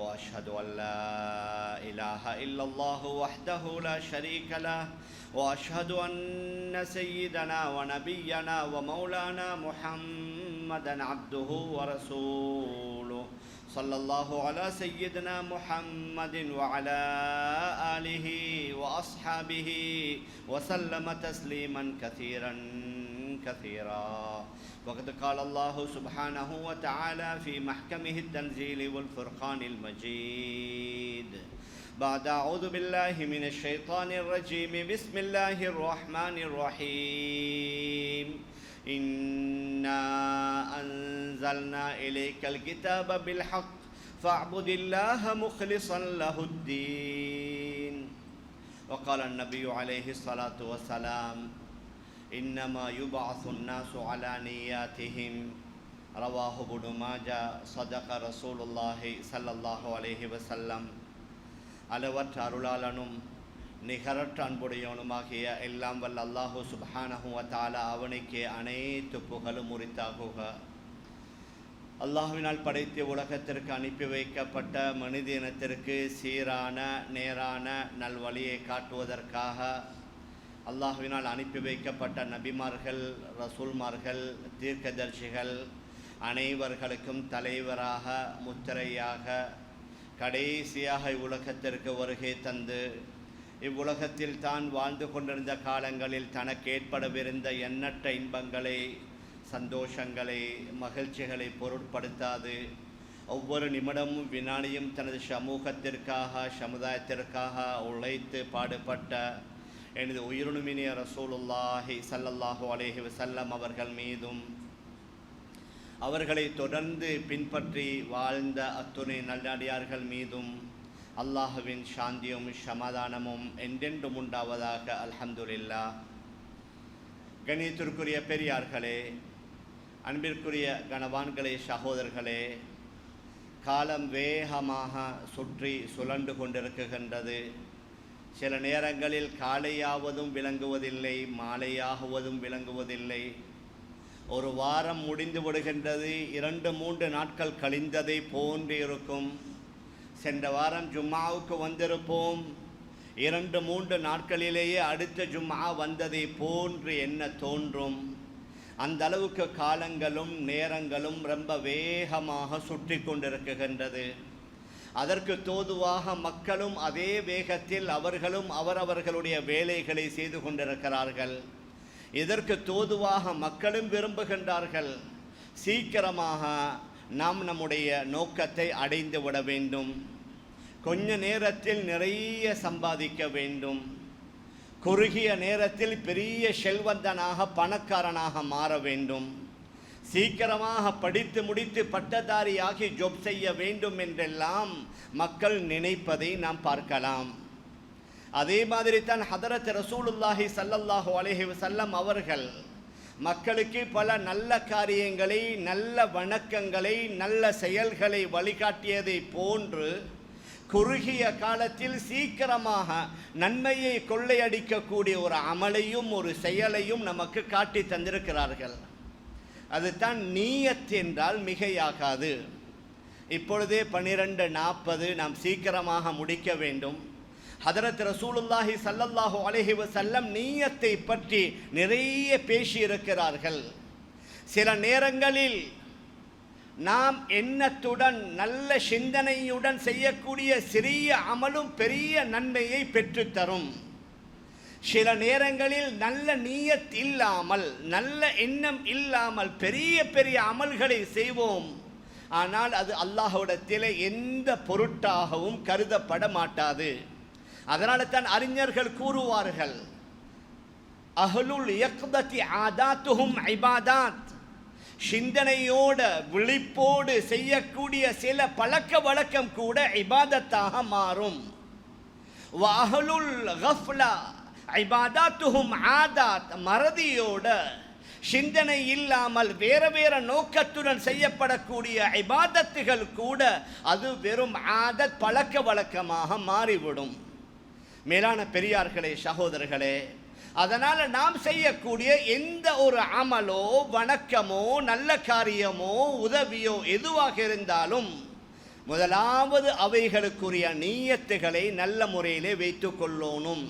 وأشهد أن لا إله إلا الله وحده لا شريك له وأشهد أن سيدنا ونبينا ومولانا محمدا عبده ورسوله. صلى الله على سيدنا محمد وعلى آله وأصحابه وسلم تسليما كثيرا. كثيرا. وقد قال الله سبحانه وتعالى في محكمه التنزيل والفرقان المجيد. بعد أعوذ بالله من الشيطان الرجيم. بسم الله الرحمن الرحيم. إنا أنزلنا إليك الكتاب بالحق. فاعبد الله مخلصا له الدين. وقال النبي عليه الصلاة والسلام إنما يبعث الناس على نياتهم رواه ابن ماجه صدق رسول الله صلى الله عليه وسلم அளவற்ற அருளாளனும் நிகரற்ற அன்புடையவனுமாகிய எல்லாம் வல்ல அல்லாஹு சுப்ஹானஹு வ தஆலா அவனுக்கே அனைத்து புகழும் உரித்தாகுக அல்லாஹ்வினால் படைத்த உலகத்திற்கு அனுப்பி வைக்கப்பட்ட மனித இனத்திற்கு சீரான நேரான நல்வழியை காட்டுவதற்காக அல்லாஹுவினால் அனுப்பி வைக்கப்பட்ட நபிமார்கள் ரசூல்மார்கள் தீர்க்கதர்சிகள் அனைவர்களுக்கும் தலைவராக முத்திரையாக கடைசியாக இவ்வுலகத்திற்கு வருகை தந்து இவ்வுலகத்தில் தான் வாழ்ந்து கொண்டிருந்த காலங்களில் தனக்கு ஏற்படவிருந்த எண்ணற்ற இன்பங்களை சந்தோஷங்களை மகிழ்ச்சிகளை பொருட்படுத்தாது. ஒவ்வொரு நிமிடமும் வினாடியும் தனது சமூகத்திற்காக சமுதாயத்திற்காக உழைத்து பாடுபட்ட எனது உயிருணுமினிய ரசூலுல்லாஹி சல்லல்லாஹு அலேஹி வசல்லம் அவர்கள் மீதும் அவர்களை தொடர்ந்து பின்பற்றி வாழ்ந்த அத்துணை நல்லடியார்கள் மீதும் அல்லாஹுவின் சாந்தியும் சமாதானமும் என்றென்றும் உண்டாவதாக அல்ஹம்துல்லா கணியத்திற்குரிய பெரியார்களே அன்பிற்குரிய கணவான்களே சகோதரர்களே காலம் வேகமாக சுற்றி சுழண்டு கொண்டிருக்குகின்றது சில நேரங்களில் காலையாவதும் விளங்குவதில்லை மாலையாகுவதும் விளங்குவதில்லை. ஒரு வாரம் முடிந்து விடுகின்றது இரண்டு மூன்று நாட்கள் கழிந்ததை போன்று இருக்கும். சென்ற வாரம் ஜும்மாவுக்கு வந்திருப்போம். இரண்டு மூன்று நாட்களிலேயே அடுத்த ஜும்மா வந்ததை போன்று என்ன தோன்றும்? அந்த அளவுக்கு காலங்களும் நேரங்களும் ரொம்ப வேகமாக சுற்றி கொண்டிருக்குகின்றது அதற்கு தோதுவாக மக்களும் அதே வேகத்தில் அவர்களும் அவரவர்களுடைய வேலைகளை செய்து கொண்டிருக்கிறார்கள். இதற்கு தோதுவாக மக்களும் விரும்புகின்றார்கள். சீக்கிரமாக நாம் நம்முடைய நோக்கத்தை அடைந்து விட வேண்டும். கொஞ்ச நேரத்தில் நிறைய சம்பாதிக்க வேண்டும். குறுகிய நேரத்தில் பெரிய செல்வந்தனாக பணக்காரனாக மாற வேண்டும். சீக்கிரமாக படித்து முடித்து பட்டதாரியாகி ஜொப் செய்ய வேண்டும் என்றெல்லாம் மக்கள் நினைப்பதை நாம் பார்க்கலாம். அதே மாதிரி தான் ஹதரத் ரசூலுல்லாஹி சல்லல்லாஹு அலஹி வசல்லம் அவர்கள் மக்களுக்கு பல நல்ல காரியங்களை நல்ல வணக்கங்களை நல்ல செயல்களை வழிகாட்டியதை போன்று குறுகிய காலத்தில் சீக்கிரமாக நன்மையை கொள்ளையடிக்கக்கூடிய ஒரு அமலையும் ஒரு செயலையும் நமக்கு காட்டி தந்திருக்கிறார்கள். அதுதான் நீயத் என்றால் மிகையாகாது. இப்பொழுதே பன்னிரெண்டு நாற்பது நாம் சீக்கிரமாக முடிக்க வேண்டும். ஹதரத் ரசூலுல்லாஹி சல்லல்லாஹு அலஹி வசல்லம் நீயத்தை பற்றி நிறைய பேசியிருக்கிறார்கள். சில நேரங்களில் நாம் எண்ணத்துடன் நல்ல சிந்தனையுடன் செய்யக்கூடிய சிறிய அமலும் பெரிய நன்மையை பெற்றுத்தரும். சில நேரங்களில் நல்ல நீயத் இல்லாமல் நல்ல எண்ணம் இல்லாமல் பெரிய பெரிய அமல்களை செய்வோம். ஆனால் அது அல்லாஹ்விடத்தில் எந்த பொருட்டாகவும் கருதப்பட மாட்டாது. அதனால தான் அறிஞர்கள் கூறுவார்கள் அஹ்லுல் இயக்குதத்தி ஆதாத்துகும் ஐபாதாத் சிந்தனையோட விழிப்போடு செய்யக்கூடிய சில பழக்க வழக்கம் கூட இபாதத்தாக மாறும். வாஹலுல் கஃப்லா. ஐபாதாத்துஹும் ஆதாத் மறதியோட சிந்தனை இல்லாமல் வேற வேற நோக்கத்துடன் செய்யப்படக்கூடிய ஐபாதத்துகள் கூட அது வெறும் ஆதத் பழக்க வழக்கமாக மாறிவிடும். மேலான பெரியார்களே சகோதரர்களே அதனால் நாம் செய்யக்கூடிய எந்த ஒரு அமலோ வணக்கமோ நல்ல காரியமோ உதவியோ எதுவாக இருந்தாலும் முதலாவது அவைகளுக்குரிய நீயத்துகளை நல்ல முறையிலே வைத்து கொள்ளணும்.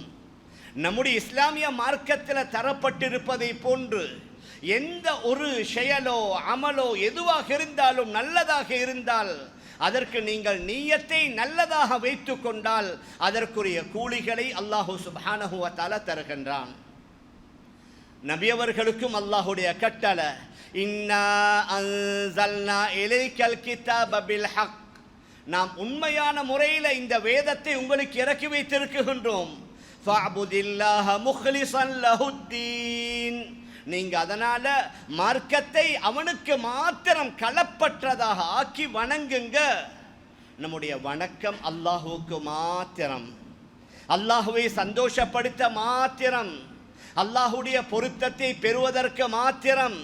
நம்முடைய இஸ்லாமிய மார்க்கத்தில் தரப்பட்டிருப்பதை போன்று எந்த ஒரு செயலோ அமலோ எதுவாக இருந்தாலும் நல்லதாக இருந்தால் அதற்கு நீங்கள் நீயத்தை நல்லதாக வைத்து கொண்டால் அதற்குரிய கூலிகளை அல்லாஹு சுபானஹுவத்தால தருகின்றான். நபியவர்களுக்கும் அல்லாஹுடைய கட்டளை இன்னா அன்சல்னா இலைக்கல் ஹக். நாம் உண்மையான முறையில் இந்த வேதத்தை உங்களுக்கு இறக்கி வைத்திருக்கின்றோம். நீங்க அதனால மார்க்கத்தை அவனுக்கு மாத்திரம் களப்பற்றதாக ஆக்கி வணங்குங்க. நம்முடைய வணக்கம் அல்லாஹுவுக்கு மாத்திரம். அல்லாஹுவை சந்தோஷப்படுத்த மாத்திரம். அல்லாஹுடைய பொருத்தத்தை பெறுவதற்கு மாத்திரம்.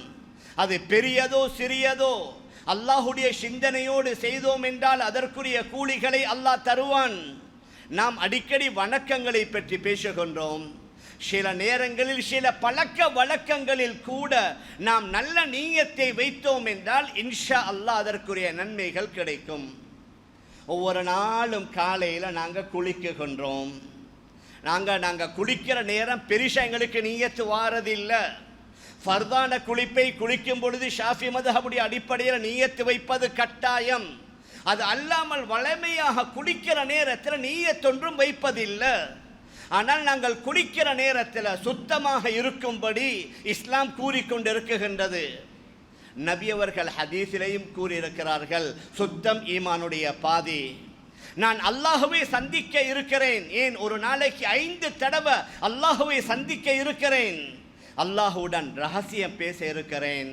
அது பெரியதோ சிறியதோ. அல்லாஹுடைய சிந்தனையோடு செய்தோம் என்றால் அதற்குரிய கூலிகளை அல்லாஹ் தருவான். நாம் அடிக்கடி வணக்கங்களை பற்றி பேசுகின்றோம். சில நேரங்களில் சில பழக்க வழக்கங்களில் கூட நாம் நல்ல நீயத்தை வைத்தோம் என்றால் இன்ஷா அல்லாஹ் அதற்குரிய நன்மைகள் கிடைக்கும். ஒவ்வொரு நாளும் காலையில் நாங்கள் குளிக்குகின்றோம். நாங்கள் நாங்கள் குளிக்கிற நேரம் பெருசாக எங்களுக்கு நீயத்து வாரதில்லை. ஃபர்தான குளிப்பை குளிக்கும் பொழுது ஷாஃபி மதஹபுடைய அடிப்படையில் நீயத்து வைப்பது கட்டாயம். அது அல்லாமல் வளமையாக குடிக்கிற நேரத்தில் நீயத்தொன்றும் வைப்பதில்லை. ஆனால் நாங்கள் குடிக்கிற நேரத்தில் சுத்தமாக இருக்கும்படி இஸ்லாம் கூறிக்கொண்டிருக்குகின்றது. நபியவர்கள் ஹதீஸிலையும் கூறியிருக்கிறார்கள் சுத்தம் ஈமானுடைய பாதி. நான் அல்லாஹுவை சந்திக்க இருக்கிறேன். ஏன் ஒரு நாளைக்கு ஐந்து தடவை அல்லாஹுவை சந்திக்க இருக்கிறேன்? அல்லாஹுடன் ரகசியம் பேச இருக்கிறேன்.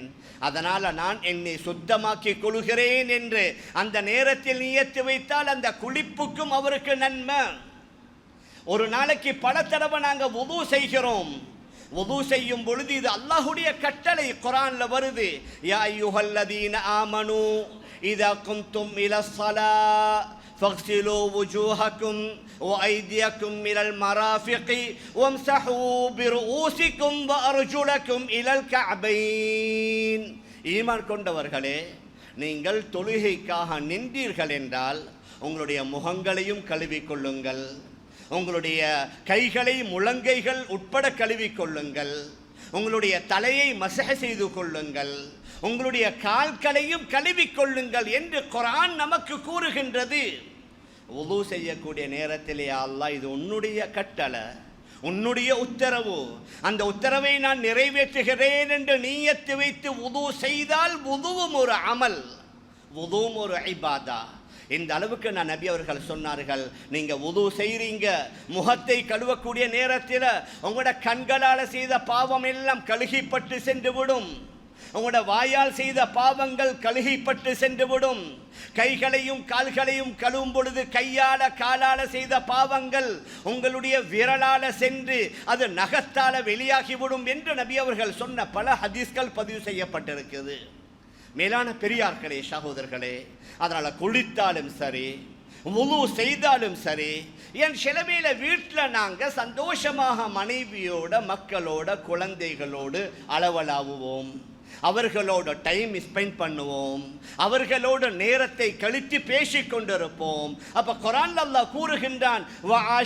அதனால் நான் என்னை சுத்தமாக்கி கொள்கிறேன் என்று அந்த நேரத்தில் நியத்து வைத்தால் அந்த குளிப்புக்கும் அவருக்கு நன்மை. ஒரு நாளைக்கு பல தடவை நாங்கள் உது செய்கிறோம். உது செய்யும் பொழுது இது அல்லாஹுடைய கட்டளை குரான்ல வருது. யா யுஹல்லதீன ஆமனு இதா குந்தும் இலசலா فاغسلوا وجوهكم وأيديكم إلى المرافق وامسحوا برؤوسكم وأرجلكم إلى الكعبين ஈமான் கொண்டவர்களே நீங்கள் தொழுகைக்காக நின்றீர்கள் என்றால் உங்களுடைய முகங்களையும் கழுவிக்கொள்ளுங்கள் உங்களுடைய கைகளை முழங்கைகள் உட்பட கழுவிக்கொள்ளுங்கள் உங்களுடைய தலையை மசக செய்து கொள்ளுங்கள் உங்களுடைய கால்களையும் கழுவிக்கொள்ளுங்கள் என்று குரான் நமக்கு கூறுகின்றது உது செய்யக்கூடிய நேரத்திலே அல்லா இது உன்னுடைய கட்டளை உன்னுடைய உத்தரவு. அந்த உத்தரவை நான் நிறைவேற்றுகிறேன் என்று நீயத்து வைத்து உது செய்தால் உதுவும் ஒரு அமல் உதுவும் ஒரு ஐபாதா இந்த அளவுக்கு நான் நபி அவர்கள் சொன்னார்கள் நீங்க உது செய்றீங்க முகத்தை கழுவக்கூடிய நேரத்தில் உங்களோட கண்களால் செய்த பாவம் எல்லாம் கழுகிப்பட்டு சென்று விடும். உங்களோட வாயால் செய்த பாவங்கள் கழுகிப்பட்டு சென்று விடும் கைகளையும் கால்களையும் கழுவும் பொழுது கையால காலால செய்த பாவங்கள் உங்களுடைய விரலால சென்று அது நகத்தால வெளியாகிவிடும் என்று நபி அவர்கள் சொன்ன பல ஹதீஸ்கள் பதிவு செய்யப்பட்டிருக்குது மேலான பெரியார்களே சகோதரர்களே அதனால குளித்தாலும் சரி முழு செய்தாலும் சரி என் சிலமையில் வீட்டில் நாங்கள் சந்தோஷமாக மனைவியோட மக்களோட குழந்தைகளோடு அளவலாவுவோம். அவர்களோட டைம் ஸ்பெண்ட் பண்ணுவோம். அவர்களோட நேரத்தை கழித்து பேசிக் கொண்டிருப்போம். அப்ப குரான் அல்லாஹ் கூறுகின்றான் அவங்களோட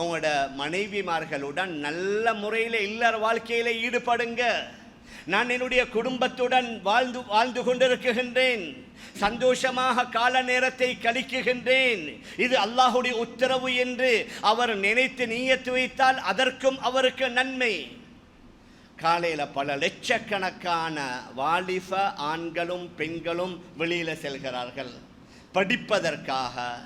உங்களோட மனைவிமார்களுடன் நல்ல முறையில் இல்லற வாழ்க்கையில் ஈடுபடுங்க. நான் என்னுடைய குடும்பத்துடன் வாழ்ந்து வாழ்ந்து கொண்டிருக்கின்றேன். சந்தோஷமாக கால நேரத்தை கழிக்குகின்றேன் இது அல்லாஹுடைய உத்தரவு என்று அவர் நினைத்து நீயத்து வைத்தால் அதற்கும் அவருக்கு நன்மை. காலையில் பல லட்சக்கணக்கான வாலிப ஆண்களும் பெண்களும் வெளியில் செல்கிறார்கள். படிப்பதற்காக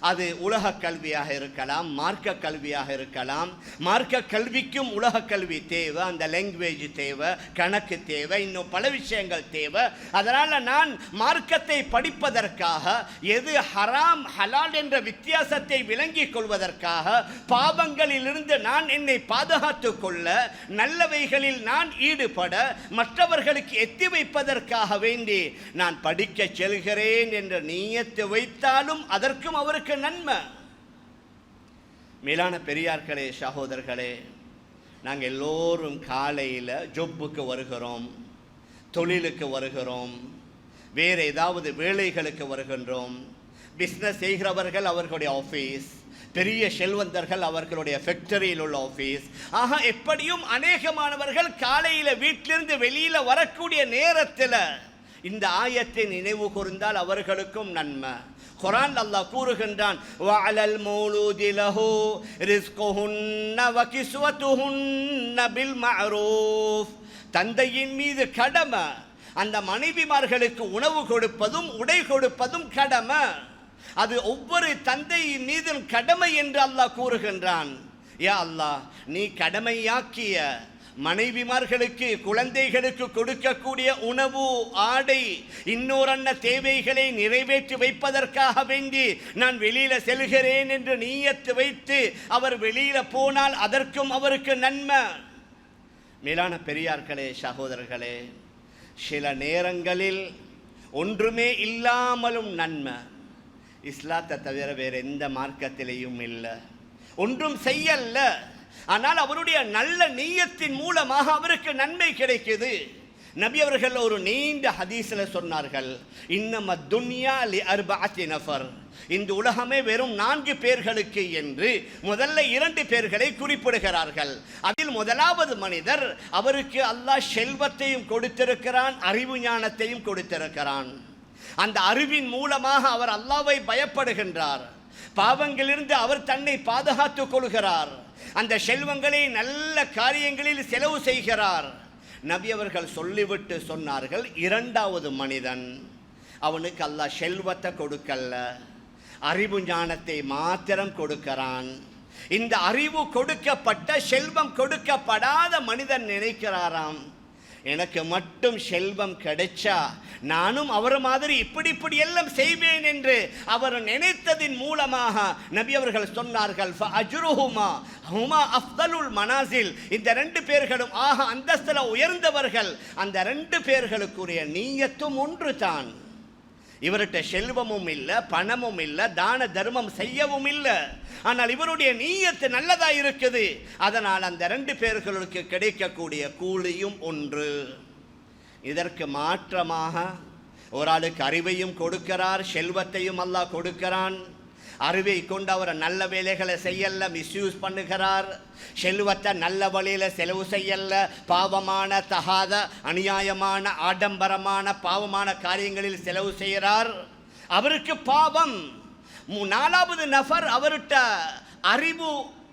அது உலக கல்வியாக இருக்கலாம் மார்க்க கல்வியாக இருக்கலாம். மார்க்க கல்விக்கும் உலக கல்வி தேவை அந்த லாங்குவேஜ் தேவை கணக்கு தேவை இன்னும் பல விஷயங்கள் தேவை. அதனால் நான் மார்க்கத்தை படிப்பதற்காக எது ஹராம் ஹலால் என்ற வித்தியாசத்தை விளங்கிக் கொள்வதற்காக பாவங்களிலிருந்து நான் என்னை பாதுகாத்துக் கொள்ள நல்லவைகளில் நான் ஈடுபட மற்றவர்களுக்கு எத்தி வைப்பதற்காக வேண்டி நான் படிக்கச் செல்கிறேன் என்ற நீயத்தை வைத்தாலும் அதற்கும் அவருக்கு நன்மை மேலான பெரியார்களே சகோதரர்களே நாங்கள் எல்லோரும் காலையில் ஜொப்புக்கு வருகிறோம் தொழிலுக்கு வருகிறோம் வேறு ஏதாவது வேலைகளுக்கு வருகின்றோம். பிஸ்னஸ் செய்கிறவர்கள் அவர்களுடைய ஆஃபீஸ் பெரிய செல்வந்தர்கள் அவர்களுடைய ஃபேக்டரியில் உள்ள ஆஃபீஸ் ஆக எப்படியும் அநேகமானவர்கள் காலையில் வீட்டிலிருந்து வெளியில் வரக்கூடிய நேரத்தில் இந்த ஆயத்தை நினைவு கூர்ந்தால் அவர்களுக்கும் நன்மை குரான் அல்லாஹ் கூறுகின்றான் வஅலல் மௌலூதி லஹு ரிஸ்குஹுன்ன வ கிஸ்வத்துஹுன்ன பில் மஅரூஃப் தந்தையின் மீது கடமை அந்த மனைவிமார்களுக்கு உணவு கொடுப்பதும் உடை கொடுப்பதும் கடமை. அது ஒவ்வொரு தந்தையின் மீதும் கடமை என்று அல்லாஹ் கூறுகின்றான். யா அல்லாஹ் நீ கடமையாக்கிய மனைவிமார்களுக்கு குழந்தைகளுக்கு கொடுக்கக்கூடிய உணவு ஆடை இன்னொரன்ன தேவைகளை நிறைவேற்றி வைப்பதற்காக வேண்டி நான் வெளியில செல்கிறேன் என்று நீயத்து வைத்து அவர் வெளியில போனால் அதற்கும் அவருக்கு நன்மை. மேலான பெரியார்களே சகோதரர்களே சில நேரங்களில் ஒன்றுமே இல்லாமலும் நன்மை. இஸ்லாத்தை தவிர வேறு எந்த மார்க்கத்திலையும் இல்லை. ஒன்றும் செய்யல்ல. ஆனால் அவருடைய நல்ல நீயத்தின் மூலமாக அவருக்கு நன்மை கிடைக்குது. நபி அவர்கள் ஒரு நீண்ட ஹதீஸில் சொன்னார்கள் இன்னம துன்யா லி அர்பாத்தி நஃபர். இந்த உலகமே வெறும் நான்கு பேர்களுக்கு என்று முதல்ல இரண்டு பேர்களை குறிப்பிடுகிறார்கள். அதில் முதலாவது மனிதர் அவருக்கு அல்லாஹ் செல்வத்தையும் கொடுத்திருக்கிறான் அறிவு ஞானத்தையும் கொடுத்திருக்கிறான். அந்த அறிவின் மூலமாக அவர் அல்லாவை பயப்படுகின்றார். பாவங்களிலிருந்து அவர் தன்னை பாதுகாத்துக் கொள்கிறார். அந்த செல்வங்களை நல்ல காரியங்களில் செலவு செய்கிறார். நபி அவர்கள் சொல்லிவிட்டு சொன்னார்கள் இரண்டாவது மனிதன் அவனுக்கு அல்லாஹ் செல்வத்தை கொடுக்கல்ல அறிவு ஞானத்தை மாத்திரம் கொடுக்கிறான். இந்த அறிவு கொடுக்கப்பட்ட செல்வம் கொடுக்கப்படாத மனிதன் நினைக்கிறாராம். எனக்கு மட்டும் செல்வம் கிடைச்சா நானும் அவர் மாதிரி இப்படி இப்படி எல்லாம் செய்வேன் என்று அவர் நினைத்ததின் மூலமாக நபி அவர்கள் சொன்னார்கள் அஜ்ருஹுமா ஹுமா அஃதலுல் மனாசில். இந்த ரெண்டு பேர்களும் ஆக அந்தஸ்தில் உயர்ந்தவர்கள். அந்த ரெண்டு பேர்களுக்குரிய நீயத்தும் ஒன்று தான் இவர்கிட்ட செல்வமும் இல்லை பணமும் இல்லை தான தர்மம் செய்யவும் இல்லை. ஆனால் இவருடைய நீயத்து நல்லதா இருக்குது. அதனால் அந்த ரெண்டு பேர்களுக்கு கிடைக்கக்கூடிய கூலியும் ஒன்று. இதற்கு மாற்றமாக ஒரு ஆளுக்கு அறிவையும் கொடுக்கிறார் செல்வத்தையும் அல்லாஹ் கொடுக்கிறான். அறிவை கொண்டு அவர் நல்ல வேலைகளை செய்யல மிஸ்யூஸ் பண்ணுகிறார். செல்வத்தை நல்ல வழியில் செலவு செய்யல. பாவமான தகாத அநியாயமான ஆடம்பரமான பாவமான காரியங்களில் செலவு செய்கிறார். அவருக்கு பாவம். நாலாவது நபர் அவர்கிட்ட அறிவு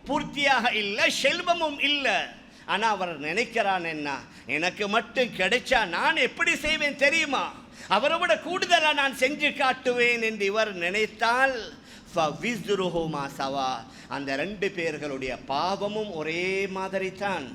பூர்த்தியாக இல்லை செல்வமும் இல்லை. ஆனால் அவர் நினைக்கிறான் என்ன? எனக்கு மட்டும் கிடைச்சா நான் எப்படி செய்வேன் தெரியுமா? அவரை விட கூடுதலாக நான் செஞ்சு காட்டுவேன் என்று இவர் நினைத்தால் ஃபவிஸ்ருஹுமா சவா. அந்த ரெண்டு பேர்களுடைய பாவமும் ஒரே மாதிரி தான்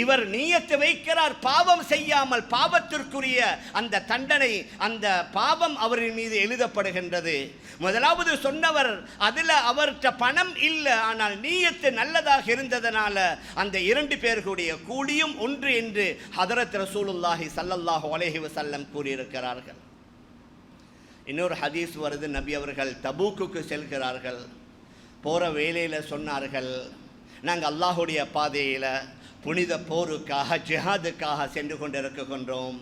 இவர் நீயத்து வைக்கிறார் பாவம் செய்யாமல் பாவத்திற்குரிய அந்த தண்டனை அந்த பாவம் அவரின் மீது எழுதப்படுகின்றது. முதலாவது சொன்னவர் அதில் அவர்கிட்ட பணம் இல்லை ஆனால் நீயத்து நல்லதாக இருந்ததனால அந்த இரண்டு பேர்களுடைய கூலியும் ஒன்று என்று ஹதரத் ரசூலுல்லாஹி சல்லல்லாஹு அலேஹி வசல்லம் கூறியிருக்கிறார்கள். இன்னொரு ஹதீஸ் வருது நபி அவர்கள் தபூக்குக்கு செல்கிறார்கள் போகிற வேலையில் சொன்னார்கள் நாங்கள் அல்லாஹுடைய பாதையில் புனித போருக்காக ஜிஹாதுக்காக சென்று கொண்டிருக்கின்றோம்.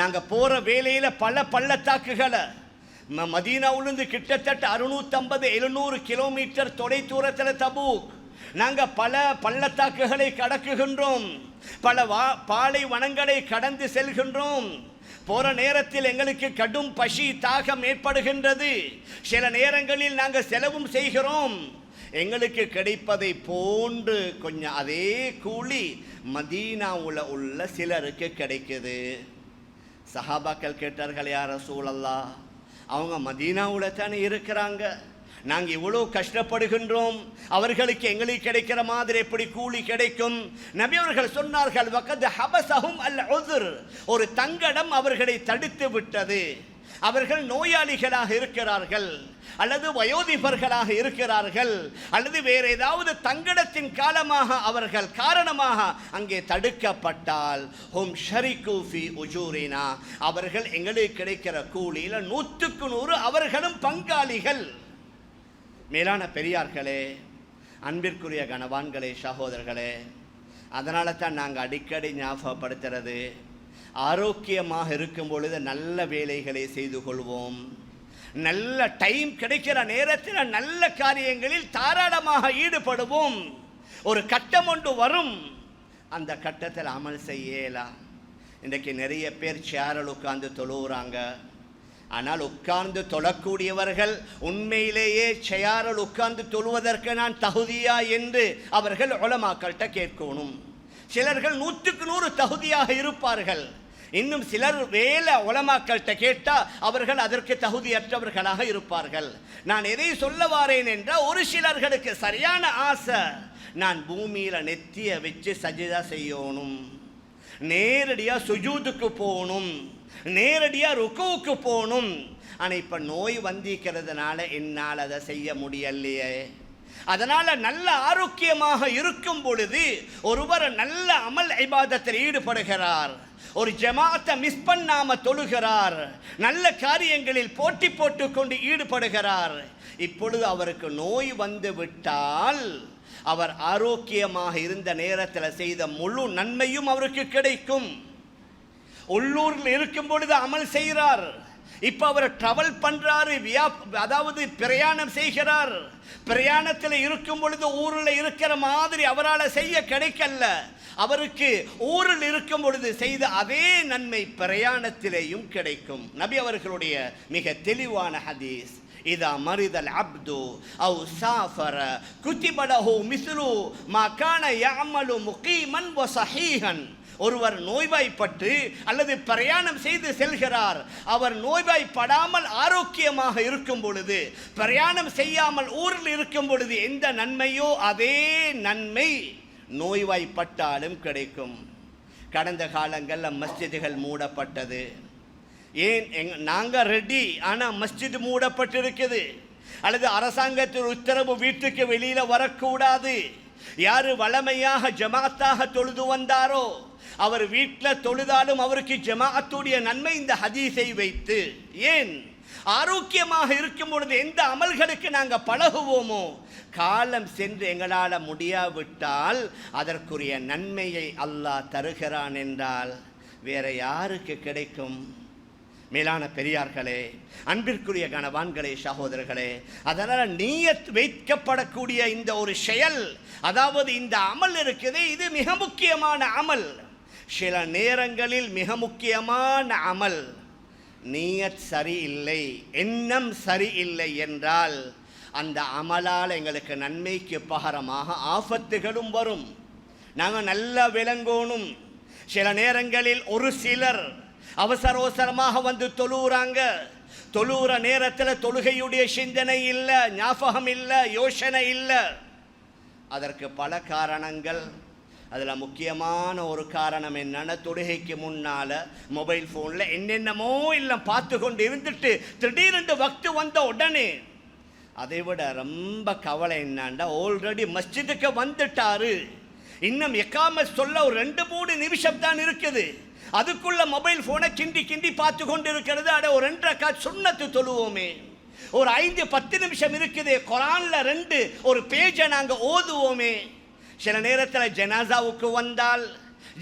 நாங்கள் போகிற வேலையில் பல பள்ளத்தாக்குகளை ம மதீனாவிலிருந்து கிட்டத்தட்ட அறுநூற்றம்பது எழுநூறு கிலோமீட்டர் தொலை தூரத்தில் தபூக். நாங்கள் பல பள்ளத்தாக்குகளை கடக்குகின்றோம் பல வா பாலை வனங்களை கடந்து செல்கின்றோம். போற நேரத்தில் எங்களுக்கு கடும் பசி தாகம் ஏற்படுகின்றது. சில நேரங்களில் நாங்கள் செலவும் செய்கிறோம். எங்களுக்கு கிடைப்பதை போன்று கொஞ்சம் அதே கூலி மதீனாவில் உள்ள சிலருக்கு கிடைக்குது. சஹாபாக்கள் கேட்டார்கள் யார சூழல்லா அவங்க மதீனாவுல தானே இருக்கிறாங்க? நாங்கள் இவ்வளோ கஷ்டப்படுகின்றோம். அவர்களுக்கு எங்களுக்கு கிடைக்கிற மாதிரி எப்படி கூலி கிடைக்கும்? நபி அவர்கள் சொன்னார்கள் வக்கது ஹபசகும் அல் உதுர் ஒரு தங்கடம் அவர்களை தடுத்து விட்டது. அவர்கள் நோயாளிகளாக இருக்கிறார்கள் அல்லது வயோதிபர்களாக இருக்கிறார்கள் அல்லது வேற ஏதாவது தங்கடத்தின் காலமாக அவர்கள் காரணமாக அங்கே தடுக்கப்பட்டால். ஹோம் ஷரிகூஃபி உஜூரினா. அவர்கள் எங்களுக்கு கிடைக்கிற கூலியில் நூற்றுக்கு நூறு அவர்களும் பங்காளிகள். மேலான பெரியார்களே அன்பிற்குரிய கணவான்களே சகோதரர்களே அதனால தான் நாங்கள் அடிக்கடி ஞாபகப்படுத்துறது. ஆரோக்கியமாக இருக்கும் பொழுது நல்ல வேலைகளை செய்து கொள்வோம். நல்ல டைம் கிடைக்கிற நேரத்தில் நல்ல காரியங்களில் தாராளமாக ஈடுபடுவோம். ஒரு கட்டம் ஒன்று வரும். அந்த கட்டத்தில் அமல் செய்யலாம். இன்றைக்கு நிறைய பேர் சேரல் உட்காந்து தொழுவுறாங்க. ஆனால் உட்கார்ந்து தொழக்கூடியவர்கள் உண்மையிலேயே சேரல் உட்கார்ந்து தொழுவதற்கு நான் தகுதியா என்று அவர்கள் உலமாக்கள்கிட்ட கேட்கணும். சிலர்கள் நூற்றுக்கு நூறு தகுதியாக இருப்பார்கள். இன்னும் சிலர் வேலை உலமாக்கள்கிட்ட கேட்டால் அவர்கள் அதற்கு தகுதியற்றவர்களாக இருப்பார்கள். நான் எதை சொல்ல வாரேன் என்றால் ஒரு சிலர்களுக்கு சரியான ஆசை. நான் பூமியில் நெத்தியை வச்சு சஜிதா செய்யணும். நேரடியாக சுஜூதுக்கு போகணும். நேரடியாக ருக்குவுக்கு போகணும். ஆனால் இப்போ நோய் வந்திருக்கிறதுனால என்னால் அதை செய்ய முடியலையே. அதனால் நல்ல ஆரோக்கியமாக இருக்கும் பொழுது ஒருவர் நல்ல அமல் ஐபாதத்தில் ஈடுபடுகிறார். ஒரு ஜமாத்தை மிஸ் பண்ணாம தொழுகிறார். நல்ல காரியங்களில் போட்டி போட்டுக்கொண்டு ஈடுபடுகிறார். இப்பொழுது அவருக்கு நோய் வந்து விட்டால் அவர் ஆரோக்கியமாக இருந்த நேரத்தில் செய்த முழு நன்மையும் அவருக்கு கிடைக்கும். உள்ளூரில் இருக்கும் பொழுது அமல் செய்கிறார். இப்போ அவர் ட்ராவல் பண்ணுறாரு வியா அதாவது பிரயாணம் செய்கிறார். பிரயாணத்தில் இருக்கும் பொழுது ஊரில் இருக்கிற மாதிரி அவரால் செய்ய கிடைக்கல. அவருக்கு ஊரில் இருக்கும் பொழுது செய்த அதே நன்மை பிரயாணத்திலேயும் கிடைக்கும். நபி அவர்களுடைய மிக தெளிவான ஹதீஸ். இதா மரிதல் அப்து அவு சாஃபர குத்திபலஹு மிஸ்லு மா கான யாமலு முகீமன் வ சஹீஹன். ஒருவர் நோய்வாய்ப்பட்டு அல்லது பிரயாணம் செய்து செல்கிறார் அவர் நோய்வாய்ப்படாமல் ஆரோக்கியமாக இருக்கும் பொழுது பிரயாணம் செய்யாமல் ஊரில் இருக்கும் பொழுது எந்த நன்மையோ அதே நன்மை நோய்வாய்ப்பட்டாலும் கிடைக்கும். கடந்த காலங்களில் மஸ்ஜிதுகள் மூடப்பட்டது. ஏன் எங் நாங்கள் ரெடி ஆனால் மஸ்ஜித் மூடப்பட்டிருக்குது. அல்லது அரசாங்கத்தின் உத்தரவு வீட்டுக்கு வெளியில் வரக்கூடாது. யார் வளமையாக ஜமாத்தாக தொழுது வந்தாரோ அவர் வீட்டில் தொழுதாலும் அவருக்கு ஜமாஅத்துடைய நன்மை இந்த ஹதீஸை வைத்து. ஏன்? ஆரோக்கியமாக இருக்கும் பொழுது எந்த அமல்களுக்கு நாங்கள் பழகுவோமோ? காலம் சென்று எங்களால் முடியாவிட்டால் அதற்குரிய நன்மையை அல்லாஹ் தருகிறான் என்றால் வேற யாருக்கு கிடைக்கும்? மேலான பெரியார்களே அன்பிற்குரிய கணவான்களே சகோதரர்களே அதனால் நீயத் வைக்கப்படக்கூடிய இந்த ஒரு செயல் அதாவது இந்த அமல் இருக்குது இது மிக முக்கியமான அமல். சில நேரங்களில் மிக முக்கியமான அமல் நீயத் சரியில்லை எண்ணம் சரியில்லை என்றால் அந்த அமலால் எங்களுக்கு நன்மைக்கு பகரமாக ஆபத்துகளும் வரும். நாங்கள் நல்லா விளங்கணும். சில நேரங்களில் ஒரு சிலர் அவசர அவசரமாக வந்து தொழுகிறாங்க தொழுகிற நேரத்தில் தொழுகையுடைய சிந்தனை இல்லை ஞாபகம் இல்லை யோசனை இல்லை. அதற்கு பல காரணங்கள். அதில் முக்கியமான ஒரு காரணம் என்னன்னா தொடுகைக்கு முன்னால் மொபைல் ஃபோனில் என்னென்னமோ இல்லை பார்த்து கொண்டு இருந்துட்டு திடீரென்று வக்து வந்த உடனே அதை விட ரொம்ப கவலை என்னான்டா ஆல்ரெடி மஸ்ஜிதுக்கு வந்துட்டாரு. இன்னும் எக்காம சொல்ல ஒரு ரெண்டு மூணு நிமிஷம் தான் இருக்குது. அதுக்குள்ள மொபைல் ஃபோனை கிண்டி கிண்டி பார்த்து கொண்டு இருக்கிறது. அட ஒரு ரெண்டரை கா சுண்ணத்து தொழுவோமே. ஒரு ஐந்து பத்து நிமிஷம் இருக்குது. குரானில் ரெண்டு ஒரு பேஜை நாங்கள் ஓதுவோமே. சில நேரத்தில் ஜனாசாவுக்கு வந்தால்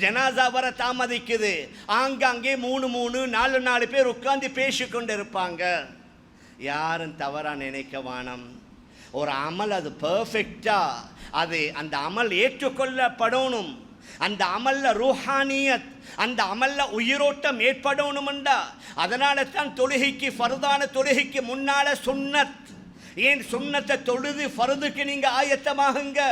ஜனாசா வர தாமதிக்குது. ஆங்காங்கே மூணு மூணு நாலு நாலு பேர் உட்காந்து பேசிக்கொண்டு இருப்பாங்க யாரும் தவறாக நினைக்க வானம் ஒரு அமல் அது பர்ஃபெக்டாக அது அந்த அமல் ஏற்றுக்கொள்ளப்படணும். அந்த அமல்ல ரூஹானியத் அந்த அமல்ல உயிரோட்டம் ஏற்படணும்டா அதனால தான் தொழுகைக்கு ஃபருதான தொழுகைக்கு முன்னால சுன்னத். ஏன் சுன்னத்தை தொழுது ஃபருதுக்கு நீங்கள் ஆயத்தமாகுங்க?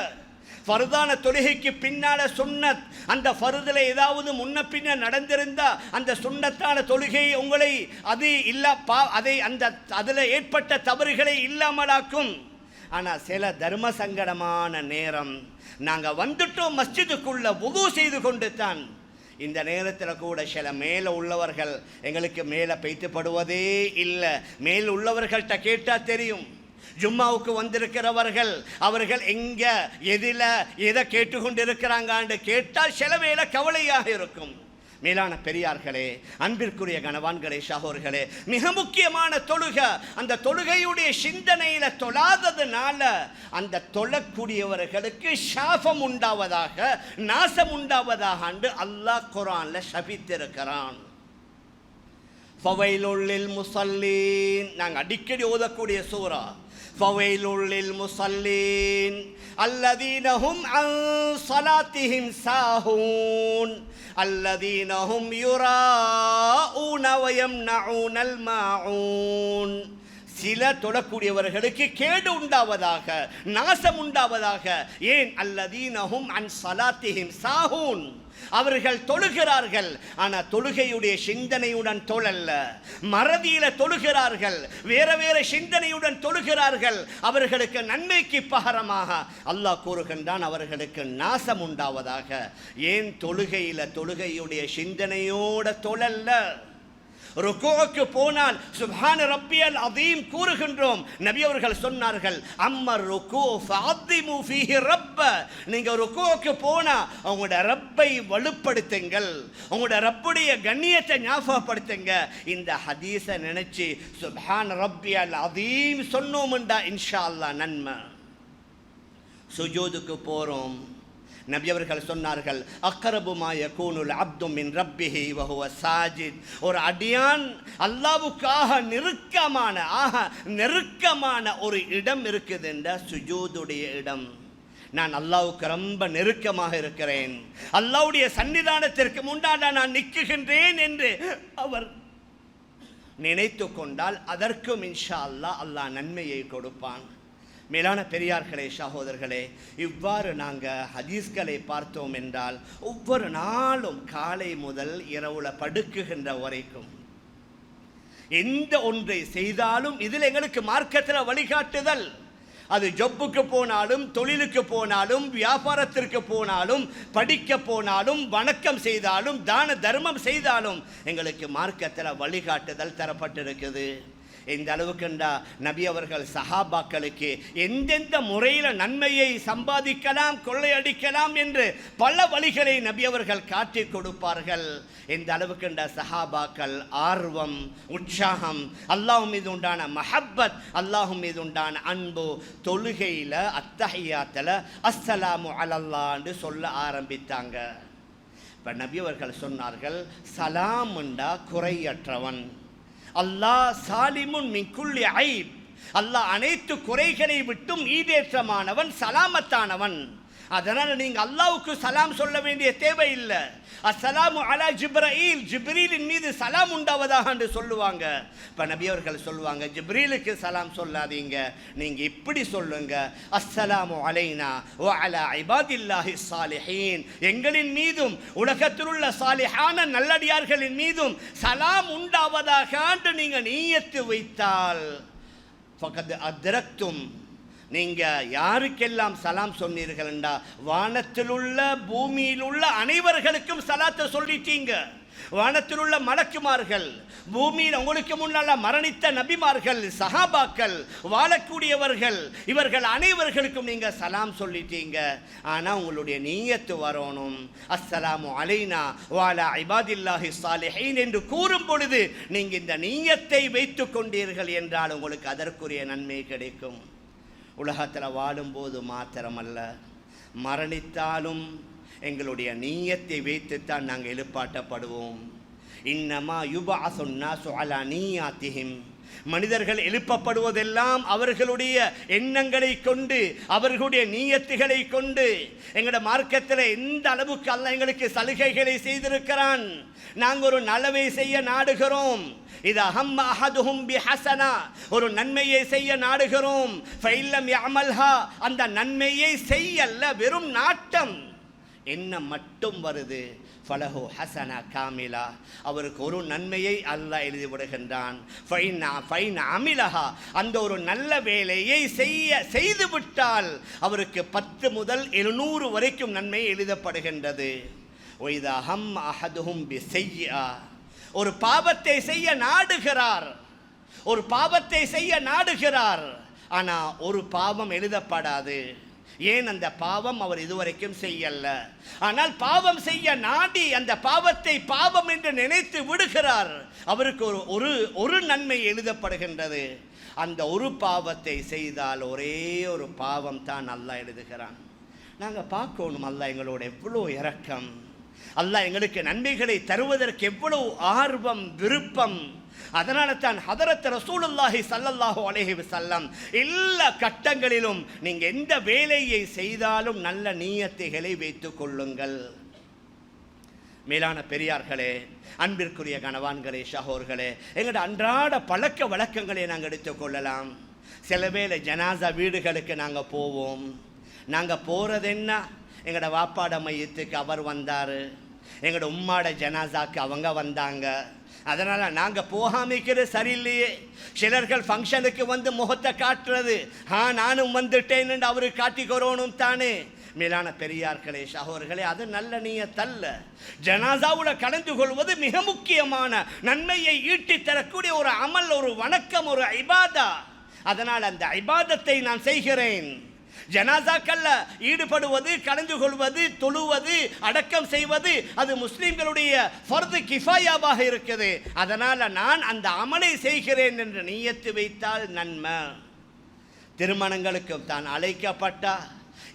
ஃபர்தான தொழுகைக்கு பின்னால் சுண்ணத் அந்த ஃபருதில் ஏதாவது முன்ன பின்ன நடந்திருந்தா அந்த சுண்ணத்தான தொழுகை உங்களை அது இல்லா பா அதை அந்த அதில் ஏற்பட்ட தவறுகளை இல்லாமலாக்கும். ஆனால் சில தர்ம சங்கடமான நேரம் நாங்கள் வந்துட்டோம் மஸ்ஜிதுக்குள்ள உது செய்து கொண்டு தான் இந்த நேரத்தில் கூட சில மேலே உள்ளவர்கள் எங்களுக்கு மேலே பெய்த்துப்படுவதே இல்லை. மேல் உள்ளவர்கள்ட்ட கேட்டால் தெரியும். ஜும்மாவுக்கு வந்திருக்கிறவர்கள் அவர்கள் எங்க எதில் எதை கேட்டுக்கொண்டிருக்கிறாங்க கேட்டால் சில கவலையாக இருக்கும். மேலான பெரியார்களே அன்பிற்குரிய கணவான்களே சகோர்களே மிக முக்கியமான தொழுகை அந்த தொழுகையுடைய சிந்தனையில தொழாததுனால அந்த தொழக்கூடியவர்களுக்கு சாபம் உண்டாவதாக நாசம் உண்டாவதாக அல்லாஹ் குரான்ல சபித்திருக்கிறான். ஃபவைலுள்ளில் முசல்லீன். நாங்கள் அடிக்கடி ஓதக்கூடிய சூறா. ஃபவைலுள்ளில் முசல்லீன். அல்லதீனஹும் அன் ஸலாத்திஹிம் சாஹூன். அல்லதீனஹும் யுரா ஊனவயம் நவுனல் மாஊன். சில தொழக்கூடியவர்களுக்கு கேடு உண்டாவதாக நாசம் உண்டாவதாக. ஏன்? அல்லதீனஹும் அன் சலாத்திஹிம் சாஹூன். அவர்கள் தொழுகிறார்கள் ஆனா தொழுகையுடைய சிந்தனையுடன் தொழல்ல. மறதியில தொழுகிறார்கள் வேற வேற சிந்தனையுடன் தொழுகிறார்கள். அவர்களுக்கு நன்மைக்கு பகரமாக அல்லாஹ் கூறுகின்றான் அவர்களுக்கு நாசம் உண்டாவதாக. ஏன்? தொழுகையில தொழுகையுடைய சிந்தனையோட தொழல்ல. ருக்கோவுக்கு போனால் சுபான ரப்பியல் அதீம் கூறுகின்றோம். நபி அவர்கள் சொன்னார்கள் அம்மர் ருக்கு ஃபாத்திமு ஃபீஹி ரப்ப. நீங்க ருக்கோவுக்கு போனா உங்களோட ரப்பை வலுப்படுத்துங்கள். உங்களோட ரப்புடைய கண்ணியத்தை ஞாபகப்படுத்துங்க. இந்த ஹதீஸை நினைச்சு சுப்ஹான ரப்பியல் அதீம் சொன்னோம்டா இன்ஷா அல்லா நன்மை. சுஜோதுக்கு போகிறோம் நபி அவர்கள் சொன்னார்கள் அக்கரபுமாய கூனுல் அப்துமின் மின் ரப்பிஹி வஹுவ சாஜித். ஒரு அடியான் அல்லாவுக்காக நெருக்கமான ஆக நெருக்கமான ஒரு இடம் இருக்குது என்ற சுஜூதுடைய இடம். நான் அல்லாவுக்கு ரொம்ப நெருக்கமாக இருக்கிறேன். அல்லாவுடைய சன்னிதானத்திற்கு முன்னாட நான் நிற்குகின்றேன் என்று அவர் நினைத்து கொண்டால் அதற்கும் இன்ஷா அல்லா அல்லாஹ் நன்மையை கொடுப்பான். மேலான பெரியார்களே சகோதரர்களே இவ்வாறு நாங்கள் ஹதீஸ்களை பார்த்தோம் என்றால் ஒவ்வொரு நாளும் காலை முதல் இரவுல படுக்குகின்ற வரைக்கும் எந்த ஒன்றை செய்தாலும் இதில் எங்களுக்கு மார்க்கத்தில் வழிகாட்டுதல். அது ஜொப்புக்கு போனாலும் தொழிலுக்கு போனாலும் வியாபாரத்திற்கு போனாலும் படிக்க போனாலும் வணக்கம் செய்தாலும் தான தர்மம் செய்தாலும் எங்களுக்கு மார்க்கத்தில் வழிகாட்டுதல் தரப்பட்டிருக்குது. இந்த அளவுக்குண்டா நபி அவர்கள் சஹாபாக்களுக்கு எந்தெந்த முறையில் நன்மையை சம்பாதிக்கலாம் கொள்ளையடிக்கலாம் என்று பல வழிகளை நபி அவர்கள் காட்டி கொடுப்பார்கள். இந்த அளவுக்குண்டா சஹாபாக்கள் ஆர்வம் உற்சாகம் அல்லாஹ் மீது உண்டான மஹப்பத் அல்லாஹும் மீது உண்டான அன்பு தொழுகையில் அத்தஹியாத்தில் அஸ்ஸலாமு அலல்லான்னு சொல்ல ஆரம்பித்தாங்க. இப்போ நபி அவர்கள் சொன்னார்கள் சலாமுண்டா குறையற்றவன். அல்லாஹ் சாலிமுன் மிக்குள்ளி ஐப். அல்லாஹ் அனைத்து குறைகளை விட்டும் ஈடேற்றமானவன் சலாமத்தானவன். அதனால் நீங்கள் அல்லாவுக்கு சலாம் சொல்ல வேண்டிய தேவை இல்லை. அஸ்ஸலாமு அலா ஜிப்ரீல். ஜிப்ரீலின் மீது சலாம் உண்டாவதாக என்று சொல்லுவாங்க. இப்போ நபி அவர்கள் சொல்லுவாங்க ஜிப்ரீலுக்கு சலாம் சொல்லாதீங்க. நீங்கள் இப்படி சொல்லுங்க. அஸ்ஸலாமு அலைனா ஓ அலா ஐபாதில்லாஹி சாலிஹீன் எங்களின் மீதும் உலகத்தில் உள்ள சாலிஹான நல்லடியார்களின் மீதும் சலாம் உண்டாவதாக என்று நீங்கள் நீயத்து வைத்தால் ஃபகத் அத்ரக்தும் நீங்கள் யாருக்கெல்லாம் சலாம் சொன்னீர்கள் வானத்தில் உள்ள பூமியில் உள்ள அனைவர்களுக்கும் சலாத்தை சொல்லிட்டீங்க. வானத்தில் உள்ள மலக்குமார்கள் பூமியில் உங்களுக்கு முன்னால் மரணித்த நபிமார்கள் சஹாபாக்கள் வாழக்கூடியவர்கள் இவர்கள் அனைவர்களுக்கும் நீங்க சலாம் சொல்லிட்டீங்க. ஆனா உங்களுடைய நீயத்து வரணும். அஸ்ஸலாமு அலைனா வாலா ஐபாதில்லாஹி சாலிஹைன் என்று கூறும் பொழுது நீங்கள் இந்த நீயத்தை வைத்துக் கொண்டீர்கள் என்றால் உங்களுக்கு அதற்குரிய நன்மை கிடைக்கும். உலகத்தில் வாழும்போது மாத்திரமல்ல. மரணித்தாலும் எங்களுடைய நீயத்தை வைத்துத்தான் நாங்கள் எழுப்பாட்டப்படுவோம். இன்னமா யுபா சொன்னா சுஅலா நீயாத்திஹிம். மனிதர்கள் எழுப்பப்படுவதெல்லாம் அவர்களுடைய எண்ணங்களை கொண்டு அவர்களுடைய நீயத்துகளை கொண்டு. எங்களோட மார்க்கத்தில் எந்த அளவுக்கு அல்ல எங்களுக்கு சலுகைகளை செய்திருக்கிறான்? நாங்கள் ஒரு நலவை செய்ய நாடுகிறோம். இது அஹம் அஹதுஹும் பிஹசனா. ஒரு நன்மையை செய்ய நாடுகிறோம். ஃபைல்லம் யஅமல்ஹா. அந்த நன்மையை செய்யல்ல வெறும் நாட்டம். என்ன மட்டும் வருது? ஃபலஹோ ஹசனா காமிலா. அவருக்கு ஒரு நன்மையை அல்லாஹ் எழுதி விடுகின்றான். ஃபைன் ஃபைன் அமிலஹா. அந்த ஒரு நல்ல வேலையை செய்ய செய்து விட்டால் அவருக்கு பத்து முதல் எழுநூறு வரைக்கும் நன்மை எழுதப்படுகின்றது. ஒய்தா ஹம் அஹதுஹும் பி செய்யா ஒரு பாவத்தை செய்ய நாடுகிறார். ஒரு பாவத்தை செய்ய நாடுகிறார். ஆனால் ஒரு பாவம் எழுதப்படாது. ஏன் அந்த பாவம் அவர் இதுவரைக்கும் செய்யல? ஆனால் பாவம் செய்ய நாடி அந்த பாவத்தை பாவம் என்று நினைத்து விடுகிறார். அவருக்கு ஒரு ஒரு ஒரு நன்மை எழுதப்படுகின்றது. அந்த ஒரு பாவத்தை செய்தால் ஒரே ஒரு பாவம் தான் அல்லாஹ் எழுதுகிறான். நாங்கள் பார்க்கணும் அல்லாஹ் எங்களோட எவ்வளோ இறக்கம் அல்லாஹ் எங்களுக்கு நன்மைகளை தருவதற்கு எவ்வளவு ஆர்வம் விருப்பம். அதனால தான் ஹதரத் ரசூலுல்லாஹி ஸல்லல்லாஹு அலேஹி வஸல்லம் எல்லா கட்டங்களிலும் நீங்கள் எந்த வேலையை செய்தாலும் நல்ல நீயத்தைகளை வைத்துக் கொள்ளுங்கள். மேலான பெரியார்களே அன்பிற்குரிய கணவான்களே ஷஹோர்களே எங்களோட அன்றாட பழக்க வழக்கங்களை நாங்கள் எடுத்துக்கொள்ளலாம் சில வேளை ஜனாசா வீடுகளுக்கு நாங்கள் போவோம். நாங்கள் போகிறது என்ன? எங்களோட வாப்பாட மையத்துக்கு அவர் வந்தார். எங்களோட உம்மாட ஜனாசாக்கு அவங்க வந்தாங்க. அதனால் நாங்கள் போகாமிக்கிறது சரியில்லையே. சிலர்கள் ஃபங்க்ஷனுக்கு வந்து முகத்தை காட்டுறது. ஆ நானும் வந்துட்டேன்னு அவரு காட்டிக்கிறோனும் தானே. மேலான பெரியார்களே சகோர்களே அது நல்ல நீயத்தல்ல. ஜனாதாவில் கலந்து கொள்வது மிக முக்கியமான நன்மையை ஈட்டி தரக்கூடிய ஒரு அமல் ஒரு வணக்கம் ஒரு ஐபாதா அதனால் அந்த ஐபாதத்தை நான் செய்கிறேன். ஜனாசாக்கல்ல ஈடுபடுவது கலந்து கொள்வது தொழுவது அடக்கம் செய்வது அது முஸ்லீம்களுடைய ஃபர்து கிஃபாயாவாக இருக்குது. அதனால் நான் அந்த அமலை செய்கிறேன் என்று நீயத்து வைத்தால் நன்மை. திருமணங்களுக்கு தான் அழைக்கப்பட்டா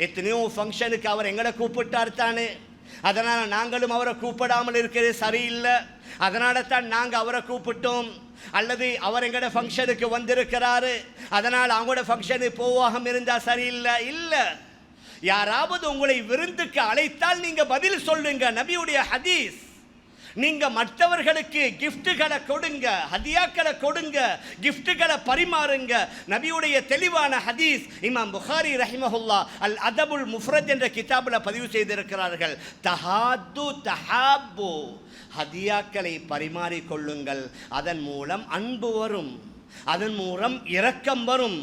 எத்தனையோ ஃபங்க்ஷனுக்கு அவர் எங்களை கூப்பிட்டார் தானே. அதனால் நாங்களும் அவரை கூப்பிடாமல் இருக்கிறது சரியில்லை. அதனால தான் நாங்கள் அவரை கூப்பிட்டோம். அல்லது அவர் எங்களோட ஃபங்க்ஷனுக்கு வந்திருக்கிறாரு. அதனால் அவங்களோட ஃபங்க்ஷனுக்கு போவாகம் இருந்தால் சரியில்லை? இல்லை. யாராவது உங்களை விருந்துக்கு அழைத்தால் நீங்கள் பதில் சொல்லுங்க. நபியுடைய ஹதீஸ். நீங்க மற்றவர்களுக்கு கிஃப்ட்டுகளை கொடுங்க ஹதியாக்களை கொடுங்க கிஃப்ட்டுகளை பரிமாறுங்க. நபியுடைய தெளிவான ஹதீஸ் இமாம் புகாரி ரஹிமஹுல்லா அல் அதபுல் முஃப்ரத் என்ற கிதாபில் பதிவு செய்திருக்கிறார்கள். தஹாது தஹாபு ஹதியாக்களை பரிமாறிக்கொள்ளுங்கள் அதன் மூலம் அன்பு வரும். அதன் மூலம் இரக்கம் வரும்.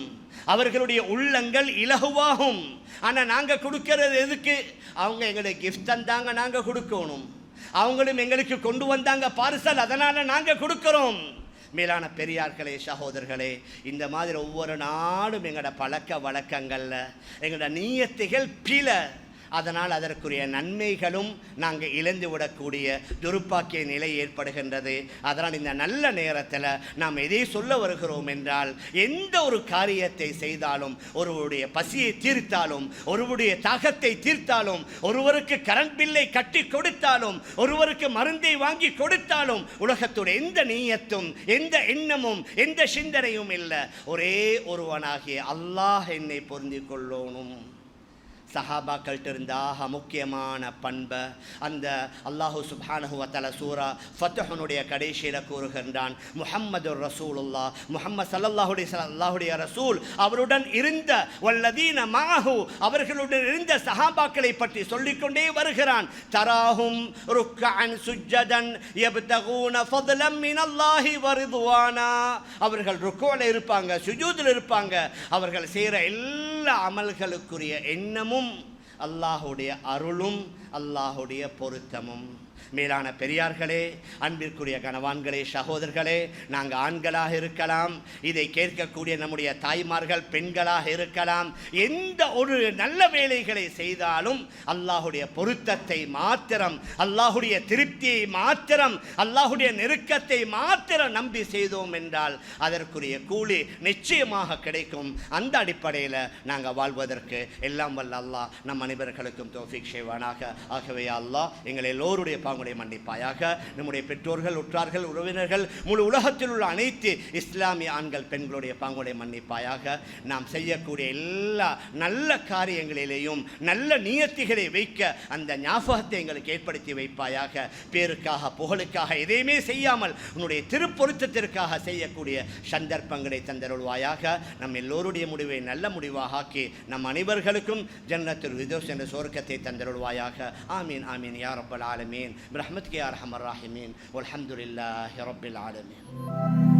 அவர்களுடைய உள்ளங்கள் இலகுவாகும். ஆனால் நாங்கள் கொடுக்கறது எதுக்கு? அவங்க எங்களுக்கு கிஃப்ட் தந்தாங்க நாங்கள் கொடுக்கணும். அவங்களும் எங்களுக்கு கொண்டு வந்தாங்க. பார்சல் அதனால் நாங்கள் கொடுக்குறோம். மேலான பெரியார்களே சகோதரர்களே இந்த மாதிரி ஒவ்வொரு நாடும் எங்களோட பழக்க வழக்கங்களில் எங்களோட நீயத்தைகள் பில. அதனால் அதற்குரிய நன்மைகளும் நாங்கள் இழந்து விடக்கூடிய துருப்பாக்கிய நிலை ஏற்படுகின்றது. அதனால் இந்த நல்ல நேரத்தில் நாம் எதை சொல்ல வருகிறோம் என்றால் எந்த ஒரு காரியத்தை செய்தாலும் ஒருவருடைய பசியை தீர்த்தாலும் ஒருவருடைய தாகத்தை தீர்த்தாலும் ஒருவருக்கு கரண்ட் பில்லை கட்டி கொடுத்தாலும் ஒருவருக்கு மருந்தை வாங்கி கொடுத்தாலும் உலகத்துடைய எந்த நீயத்தும் எந்த எண்ணமும் எந்த சிந்தனையும் இல்லை. ஒரே ஒருவனாகிய அல்லாஹ் என்னை பொருந்திக் கொள்ளணும். சஹாபாக்கள்கிட்ட இருந்த ஆக முக்கியமான பண்பை. அந்த அல்லாஹு சுபானஹுவத்தல சூரா ஃபத்தஹனுடைய கடைசியில் கூறுகின்றான் முஹம்மது ரசூலுல்லா முஹம்மது சல்லல்லாஹுடைய அல்லாஹுடைய ரசூல் அவருடன் இருந்த வல்லதீன மாஹு. அவர்களுடன் இருந்த சஹாபாக்களை பற்றி சொல்லிக்கொண்டே வருகிறான் தராஹும் ருக்கஅன் சுஜ்ஜதன் ஃபதலம் ஃபضலம் மினல்லாஹி வருதுவானா. அவர்கள் ருக்கோவில் இருப்பாங்க சுஜூதில் இருப்பாங்க. அவர்கள் செய்கிற எல்லா அமல்களுக்குரிய எண்ணமும் அல்லாஹுடைய அருளும் அல்லாஹுடைய பொருத்தமும். மேலான பெரியார்களே அன்பிற்குரிய கணவான்களே சகோதரர்களே நாங்கள் ஆண்களாக இருக்கலாம் இதை கேட்கக்கூடிய நம்முடைய தாய்மார்கள் பெண்களாக இருக்கலாம் எந்த ஒரு நல்ல வேலைகளை செய்தாலும் அல்லாஹுடைய பொருத்தத்தை மாத்திரம் அல்லாஹுடைய திருப்தியை மாத்திரம் அல்லாஹுடைய நெருக்கத்தை மாத்திரம் நம்பி செய்தோம் என்றால் அதற்குரிய கூலி நிச்சயமாக கிடைக்கும். அந்த அடிப்படையில் நாங்கள் வாழ்வதற்கு எல்லாம் வல்ல அல்லாஹ் நம் அனைவர்களுக்கும் தோஃபிக் செய்வானாக. ஆகவே அல்லாஹ் எங்கள் எல்லோருடைய பாவ பாவங்களை மன்னிப்பாயாக நம்முடைய பெற்றோர்கள் உற்றார்கள் உறவினர்கள் முழு உலகத்தில் உள்ள அனைத்து இஸ்லாமிய ஆண்கள் பெண்களுடைய பாவங்களை மன்னிப்பாயாக நாம் செய்யக்கூடிய எல்லா நல்ல காரியங்களிலேயும் நல்ல நியத்திகளை வைக்க அந்த ஞாபகத்தை எங்களுக்கு ஏற்படுத்தி வைப்பாயாக பேருக்காக புகழுக்காக எதையுமே செய்யாமல் உன்னுடைய திருப்பொருத்தத்திற்காக செய்யக்கூடிய சந்தர்ப்பங்களை தந்தருள்வாயாக நம் எல்லோருடைய முடிவை நல்ல முடிவாக ஆக்கி நம் அனைவர்களுக்கும் ஜன்னத்தில் விதோஸ் என்ற சொர்க்கத்தை தந்தருள்வாயாக. ஆமீன் ஆமீன் யாரப்பல் ஆலமீன். برحمتك يا أرحم الراحمين والحمد لله رب العالمين.